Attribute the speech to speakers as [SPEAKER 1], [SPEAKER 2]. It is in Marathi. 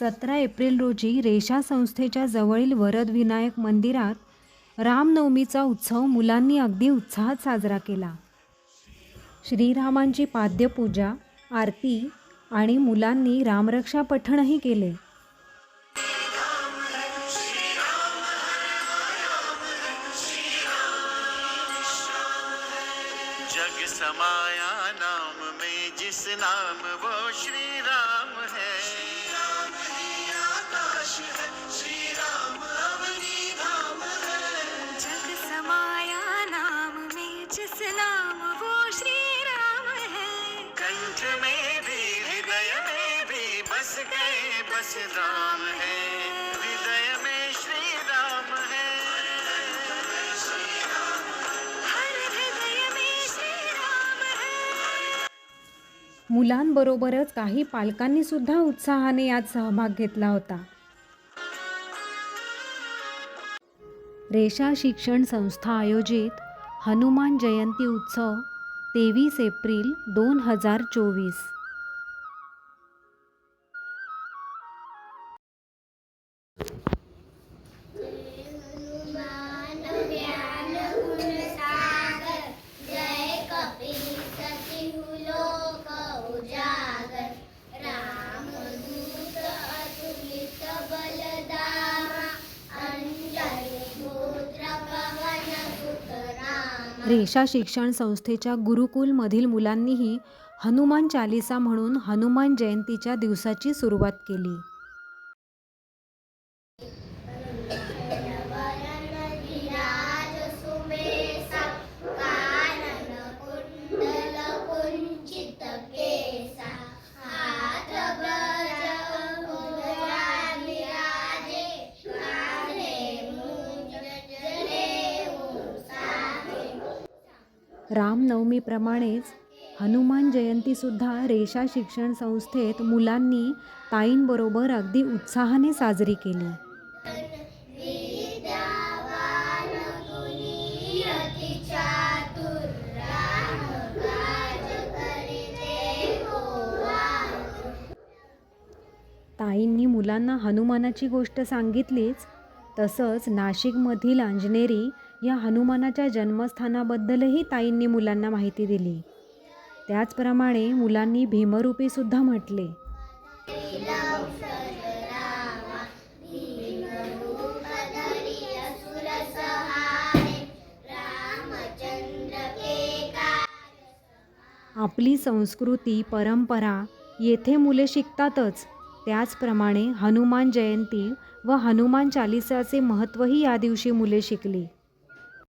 [SPEAKER 1] सतरा एप्रिल रोजी रेषा संस्थेच्या जवळील वरद विनायक मंदिरात रामनवमीचा उत्सव मुलांनी अगदी उत्साहात साजरा केला. श्रीरामांची पाद्यपूजा आरती आणि मुलांनी रामरक्षा पठणही केले.
[SPEAKER 2] जग समाया नाम में जिस नाम वो श्री राम है।
[SPEAKER 3] में जिस नाम वो श्री राम है
[SPEAKER 2] कंठ में भी हृदय में भी बस गए बस राम है। हृदय में श्री राम है
[SPEAKER 3] हर हृदय में श्री राम है।
[SPEAKER 1] मुलांबरोबरच काही पालकांनी सुद्धा उत्साहाने यात सहभाग घेतला होता. रेषा शिक्षण संस्था आयोजित हनुमान जयंती उत्सव तेवीस एप्रिल दोन हजार चोवीस. रेषा शिक्षण संस्थेच्या गुरुकुलमधील मुलांनीही हनुमान चालिसा म्हणून हनुमान जयंतीच्या दिवसाची सुरुवात केली. रामनवमीप्रमाणेच हनुमान जयंतीसुद्धा रेषा शिक्षण संस्थेत मुलांनी ताईंबरोबर अगदी उत्साहाने साजरी केली. ताईंनी मुलांना हनुमानाची गोष्ट सांगितलीच तसंच नाशिकमधील अंजनेरी या हनुमानाच्या जन्मस्थानाबद्दलही ताईंनी मुलांना माहिती दिली. त्याचप्रमाणे मुलांनी भीमरूपीसुद्धा म्हटले. आपली संस्कृती परंपरा येथे मुले शिकतातच. त्याचप्रमाणे हनुमान जयंती व हनुमान चालिसाचे महत्त्वही या दिवशी मुले शिकली.